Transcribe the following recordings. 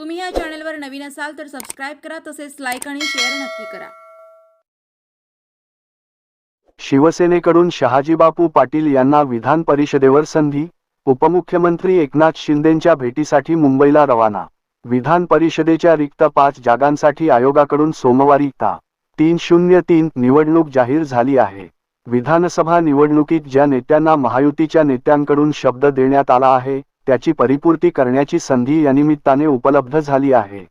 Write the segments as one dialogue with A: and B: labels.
A: तुम्ही या चॅनलवर नवीन असाल तर सबस्क्राईब करा तसेच लाईक आणि शेअर नक्की करा.
B: शिवसेनेकडून शहाजीबापू पाटील यांना विधान परिषदेवर संधी उपमुख्यमंत्री एकनाथ शिंदेंच्या भेटीसाठी मुंबईला रवाना. विधान परिषदेच्या रिक्त पाच जागांसाठी आयोगाकडून सोमवारी ता. तीन शून्य तीन निवडणूक जाहीर झाली आहे. विधानसभा निवडणुकीत ज्या नेत्यांना महायुतीच्या नेत्यांकडून शब्द देण्यात आला आहे त्याची परिपूर्ती करण्याची संधी या निमित्ताने उपलब्ध झाली आहे.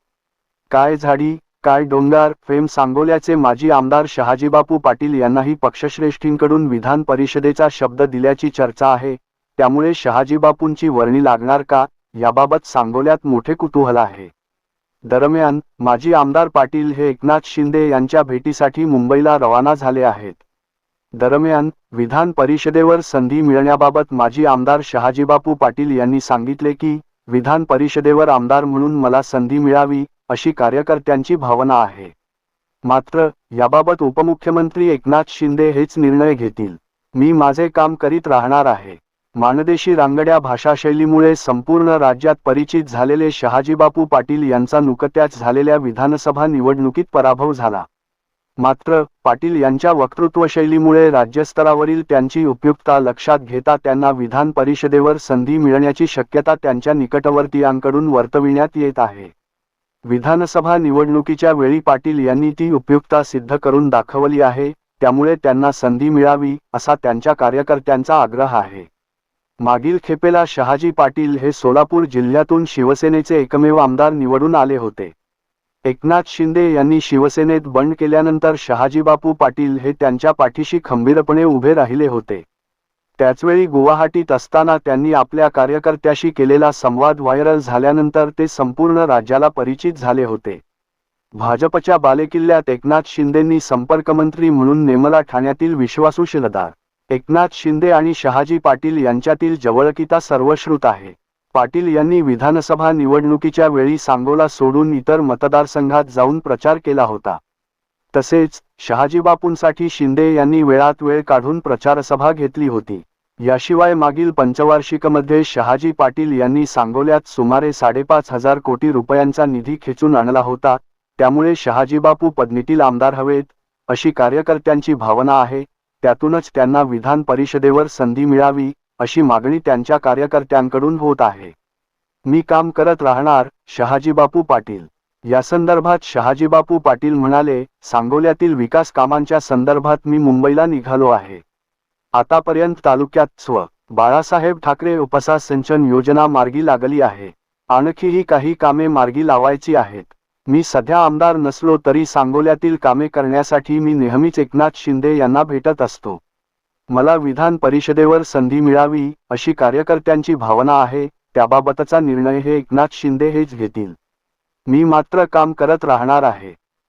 B: काय झाडी काय डोंगर फेम सांगोल्याचे माजी आमदार शहाजीबापू पाटील यांनाही पक्षश्रेष्ठींकडून विधान परिषदेचा शब्द दिल्याची चर्चा आहे. त्यामुळे शहाजीबापूंची वर्णी लागणार का याबाबत सांगोल्यात मोठे कुतूहल आहे. दरम्यान माजी आमदार पाटील हे एकनाथ शिंदे यांच्या भेटीसाठी मुंबईला रवाना झाले आहेत. दरम्यान विधान परिषदेवर संधी मिळण्याबाबत माजी आमदार शहाजीबापू पाटील यांनी सांगितले की विधान परिषदेवर आमदार म्हणून मला संधी मिळावी अशी कार्यकर्त्यांची भावना आहे. मात्र याबाबत उपमुख्यमंत्री एकनाथ शिंदे हेच निर्णय घेतील. मी माझे काम करीत राहणार आहे. मानदेशी रांगड्या भाषाशैलीमुळे संपूर्ण राज्यात परिचित झालेले शहाजीबापू पाटील यांचा नुकत्याच झालेल्या विधानसभा निवडणुकीत पराभव झाला. मात्र पाटील यांच्या वक्तृत्वशैलीमुळे राज्यस्तरावरील त्यांची उपयुक्तता लक्षात घेता त्यांना विधान परिषदेवर संधी मिळण्याची शक्यता त्यांच्या निकटवर्तीयांकडून वर्तविण्यात येत आहे. विधानसभा निवडणुकीच्या वेळी पाटील यांनी ती उपयुक्तता सिद्ध करून दाखवली आहे त्यामुळे त्यांना संधी मिळावी असा त्यांच्या कार्यकर्त्यांचा आग्रह आहे. मागील खेपेला शहाजी पाटील हे सोलापूर जिल्ह्यातून शिवसेनेचे एकमेव आमदार निवडून आले होते. एकनाथ शिंदे यांनी शिवसेनेत बंड केल्यानंतर शहाजीबापू पाटील हे त्यांच्या पाठीशी खंबीरपणे उभे राहिले होते. त्याचवेळी गुवाहाटीत असताना त्यांनी आपल्या कार्यकर्त्याशी केलेला संवाद व्हायरल झाल्यानंतर ते संपूर्ण राज्याला परिचित झाले होते. भाजपच्या बालेकिल्ल्यात एकनाथ शिंदेंनी संपर्कमंत्री म्हणून नेमला ठाण्यातील विश्वासू शिलदार एकनाथ शिंदे आणि शहाजी पाटील यांच्यातील जवळकीता सर्वश्रुत आहे. पाटील यांनी विधानसभा निवडणुकीच्या वेळी सांगोला सोडून इतर मतदारसंघात जाऊन प्रचार केला होता. तसेच शहाजीबापूंसाठी शिंदे यांनी वेळात वेळ काढून प्रचारसभा घेतली होती. याशिवाय मागील पंचवार्षिकमध्ये शहाजी पाटील यांनी सांगोल्यात सुमारे साडेपाच हजार कोटी रुपयांचा निधी खेचून आणला होता. त्यामुळे शहाजीबापू पदनीतील आमदार हवेत अशी कार्यकर्त्यांची भावना आहे. त्यातूनच त्यांना विधान परिषदेवर संधी मिळावी अशी मागणी त्यांच्या कार्यकर्त्यांकडून होत आहे. मी काम करत राहणार शहाजीबापू पाटील. या संदर्भात शहाजीबापू पाटील म्हणाले सांगोल्यातील विकास कामांच्या संदर्भात मी मुंबईला निघालो आहे. आतापर्यंत तालुक्यात स्व. बाळासाहेब ठाकरे उपसा सिंचन योजना मार्गी लागली आहे. आणखीही काही कामे मार्गी लावायची आहेत. मी सध्या आमदार नसलो तरी सांगोल्यातील कामे करण्यासाठी मी नेहमीच एकनाथ शिंदे यांना भेटत असतो. मला विधान परिषदेवर संधी मिळावी अशी कार्यकर्त्यांची भावना आहे त्याबाबतचा निर्णय हे एकनाथ शिंदे हेच घेतील. मी मात्र काम करत राहणार आहे.